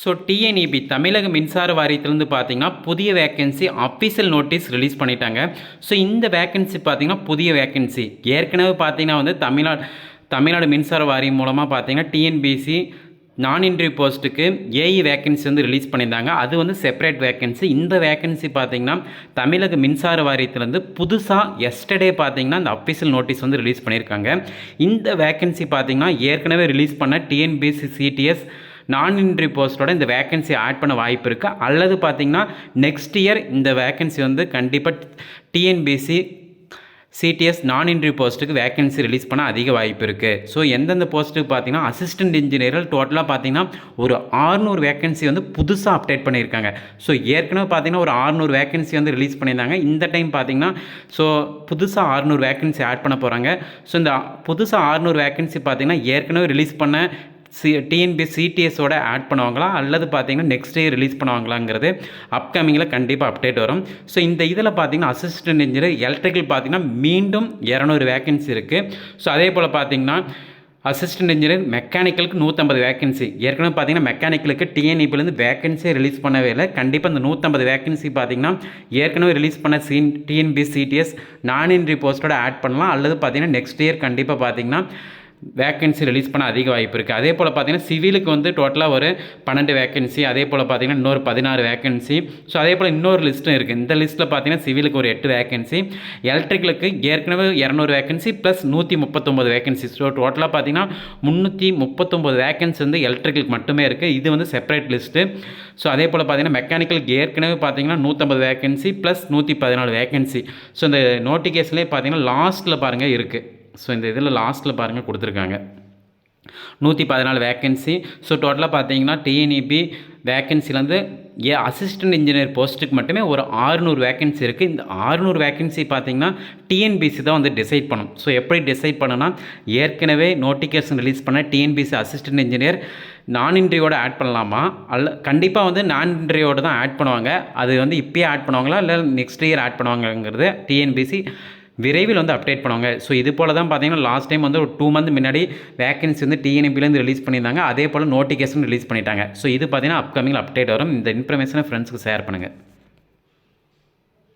So TNEB தமிழக மின்சார வாரியத்திலேருந்து பார்த்தீங்கன்னா புதிய வேக்கன்சி அஃபிஷியல் நோட்டீஸ் ரிலீஸ் பண்ணிட்டாங்க. ஸோ இந்த வேக்கன்சி பார்த்தீங்கன்னா புதிய வேக்கன்சி ஏற்கனவே பார்த்தீங்கன்னா வந்து தமிழ்நாடு தமிழ்நாடு மின்சார வாரியம் மூலமாக பார்த்தீங்கன்னா டிஎன்பிசி நான் இன்டர்வியூ போஸ்ட்டுக்கு ஏஇ வேக்கன்சி வந்து ரிலீஸ் பண்ணியிருந்தாங்க. அது வந்து செப்பரேட் வேக்கன்சி இந்த வேக்கன்சி பார்த்தீங்கன்னா தமிழக மின்சார வாரியத்திலேருந்து புதுசாக எஸ்டர்டே பார்த்தீங்கன்னா இந்த அஃபிஷியல் நோட்டீஸ் வந்து ரிலீஸ் பண்ணியிருக்காங்க. இந்த வேக்கன்சி பார்த்தீங்கன்னா ஏற்கனவே ரிலீஸ் பண்ண டிஎன்பிசி சிடிஎஸ் நான் இன்ட்ரி போஸ்ட்டோட இந்த வேக்கன்சி ஆட் பண்ண வாய்ப்பு இருக்குது அல்லது பார்த்தீங்கன்னா நெக்ஸ்ட் இயர் இந்த வேக்கன்சி வந்து கண்டிப்பாக டிஎன்பிசி சிடிஎஸ் நான் இன்ட்ரி போஸ்ட்டுக்கு வேக்கன்சி ரிலீஸ் பண்ண அதிக வாய்ப்பு இருக்குது ஸோ எந்தெந்த போஸ்ட்டுக்கு பார்த்தீங்கன்னா அசிஸ்டன்ட் இன்ஜினியர்கள் டோட்டலாக பார்த்தீங்கன்னா ஒரு ஆறுநூறு வேக்கன்சி வந்து புதுசாக அப்டேட் பண்ணியிருக்காங்க. ஸோ ஏற்கனவே பார்த்தீங்கன்னா ஒரு ஆறுநூறு வேக்கன்சி வந்து ரிலீஸ் பண்ணியிருந்தாங்க. இந்த டைம் பார்த்தீங்கன்னா ஸோ புதுசாக ஆறுநூறு வேக்கன்சி ஆட் பண்ண போகிறாங்க ஸோ இந்த புதுசாக ஆறுநூறு வேக்கன்சி பார்த்தீங்கன்னா ஏற்கனவே ரிலீஸ் பண்ண சி டிஎன்பி சிடிஎஸோட ஆட் பண்ணுவாங்களா? அல்லது பார்த்தீங்கன்னா நெக்ஸ்ட் இயர் ரிலீஸ் பண்ணுவாங்களாங்கிறது அப்கமிங்கில் கண்டிப்பாக அப்டேட் வரும். ஸோ இந்த இதில் பார்த்தீங்கன்னா அசிஸ்டன்ட் இன்ஜினியர் எலக்ட்ரிக்கல் பார்த்தீங்கன்னா மீண்டும் இரநூறு வேக்கன்சி இருக்குது ஸோ அதே போல் பார்த்தீங்கன்னா அசிஸ்டன்ட் இன்ஜினியர் மெக்கானிக்கலுக்கு நூற்றம்பது வேகன்சி ஏற்கனவே பார்த்தீங்கன்னா மெக்கானிக்கலுக்கு டிஎன்இபிலேருந்து வேகன்சியை ரிலீஸ் பண்ணவே இல்லை. கண்டிப்பாக இந்த நூற்றம்பது வேகன்சி பார்த்தீங்கன்னா ஏற்கனவே ரிலீஸ் பண்ண சீன் டிஎன்பி சிடிஎஸ் நான் இன்ட்ரி போஸ்ட்டோட ஆட் பண்ணலாம். அல்லது பார்த்தீங்கன்னா நெக்ஸ்ட் இயர் கண்டிப்பாக பார்த்தீங்கன்னா வேக்கன்சி ரிலீஸ் பண்ண அதிக வாய்ப்பு இருக்குது அதே போல் பார்த்தீங்கன்னா சிவிலுக்கு வந்து டோட்டலாக ஒரு பன்னெண்டு வேக்கன்சி அதே போல் பார்த்தீங்கன்னா இன்னொரு பதினாறு வேக்கன்சி ஸோ அதே போல் இன்னொரு லிஸ்ட்டும் இருக்குது இந்த லிஸ்ட்டில் பார்த்தீங்கன்னா சிவிலுக்கு ஒரு எட்டு வேக்கன்சி எலக்ட்ரிக்கலுக்கு ஏற்கனவே இரநூறு வேக்கன்சி ப்ளஸ் நூற்றி முப்பத்தொம்பது வேக்கன்சி ஸோ டோட்டலாக பார்த்தீங்கன்னா முந்நூற்றி முப்பத்தொம்பது வேக்கன்சி வந்து எலக்ட்ரிக்கலுக்கு மட்டுமே இருக்குது இது வந்து செப்பரேட் லிஸ்ட்டு ஸோ அதே போல் பார்த்தீங்கன்னா மெக்கானிக்கலுக்கு ஏற்கனவே பார்த்தீங்கன்னா நூற்றம்பது வேக்கன்சி ப்ளஸ் நூற்றி பதினாலு வேக்கன்சி ஸோ இந்த நோட்டிஃபிகேஷன்லேயே பார்த்தீங்கன்னா லாஸ்ட்டில் பாருங்கள் இருக்குது ஸோ இந்த இதில் லாஸ்ட்டில் பாருங்கள் கொடுத்துருக்காங்க. நூற்றி பதினாலு வேக்கன்சி ஸோ டோட்டலாக பார்த்தீங்கன்னா டிஎன்இபி வேக்கன்சிலேருந்து ஏ அசிஸ்டன்ட் இன்ஜினியர் போஸ்ட்டுக்கு மட்டுமே ஒரு ஆறுநூறு வேக்கன்சி இருக்குது இந்த ஆறுநூறு வேக்கன்சி பார்த்தீங்கன்னா டிஎன்பிசி தான் வந்து டிசைட் பண்ணும். ஸோ எப்படி டிசைட் பண்ணுன்னா ஏற்கனவே நோட்டிஃபிகேஷன் ரிலீஸ் பண்ண டிஎன்பிசி அசிஸ்டன்ட் இன்ஜினியர் நான் இன்ட்ரியோட ஆட் பண்ணலாமா? அல்ல கண்டிப்பாக வந்து நான் இன்ட்ரியோட தான் ஆட் பண்ணுவாங்க. அது வந்து இப்போயே ஆட் பண்ணுவாங்களா? இல்லை நெக்ஸ்ட் இயர் ஆட் பண்ணுவாங்கங்கிறது டிஎன்பிசி விரைவில் வந்து அப்டேட் பண்ணுவாங்க. ஸோ இது போல் தான் பார்த்தீங்கன்னா லாஸ்ட் டைம் வந்து ஒரு டூ மந்த் முன்னாடி வேகன்சி வந்து டிஎன்பிலேருந்து ரிலீஸ் பண்ணியிருந்தாங்க. அதே போல் நோட்டிஃபிகேஷன் ரிலீஸ் பண்ணிட்டாங்க. ஸோ இது பார்த்தீங்கன்னா அப்கமிங் அப்டேட் வரும். இந்த இன்ஃபர்மேஷனை ஃப்ரெண்ட்ஸுக்கு ஷேர் பண்ணுங்கள்